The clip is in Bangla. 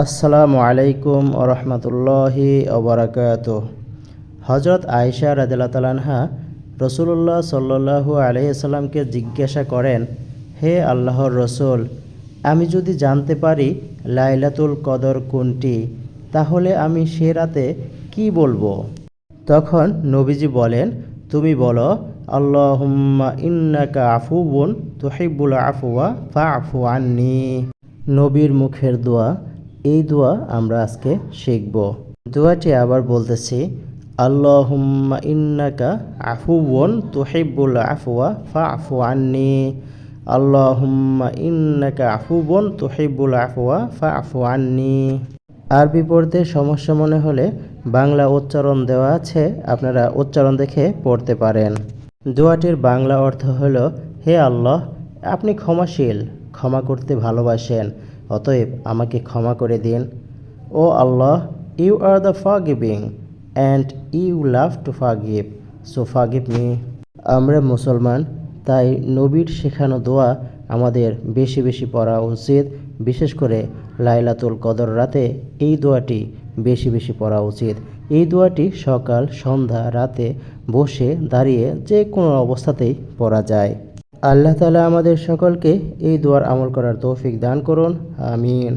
আসসালামু আলাইকুম ওরহমতুল্লাহি ওবরাকাত হজরত আয়েশা রাদিল্লা তালানহা রসুল্লাহ সাল্লু আলাইসাল্লামকে জিজ্ঞাসা করেন, হে আল্লাহর রসুল, আমি যদি জানতে পারি লাইলাতুল কদর কোনটি, তাহলে আমি সে রাতে কি বলব? তখন নবীজি বলেন, তুমি বলো, আল্লাহুম্মা ইন্নাকা আফুবুন তুহিব্বুল আফুয়া ফা আফু আন্নি। নবীর মুখের দোয়া এই দোয়া আমরা আজকে শিখব। দোয়াটি আবার বলতেছি, আল্লাহুম্মা ইন্নাকা আফুবুন তুহিব্বুল আফুয়া ফা আফু আন্নি। আল্লাহুম্মা ইন্নাকা আফুবুন তুহিব্বুল আফুয়া ফা আফু আন্নি। আরবি পড়তে সমস্যা মনে হলে বাংলা উচ্চারণ দেওয়া আছে, আপনারা উচ্চারণ দেখে পড়তে পারেন। দোয়াটির বাংলা অর্থ হল, হে আল্লাহ, আপনি ক্ষমাশীল, ক্ষমা করতে ভালোবাসেন। অতএব আমাকে ক্ষমা করে দিন। O Allah you are the forgiving and you love to forgive so forgive me আমরা মুসলমান, তাই নবীর শেখানো দোয়া আমাদের বেশি বেশি পড়া উচিত। বিশেষ করে লাইলাতুল কদর রাতে এই দোয়াটি বেশি বেশি পড়া উচিত। এই দোয়াটি সকাল, সন্ধ্যা, রাতে বসে দাঁড়িয়ে যে কোনো অবস্থাতেই পড়া যায়। আল্লাহ তালা আমাদের সকলকে এই দোয়ার আমল করার তৌফিক দান করুন আমিন।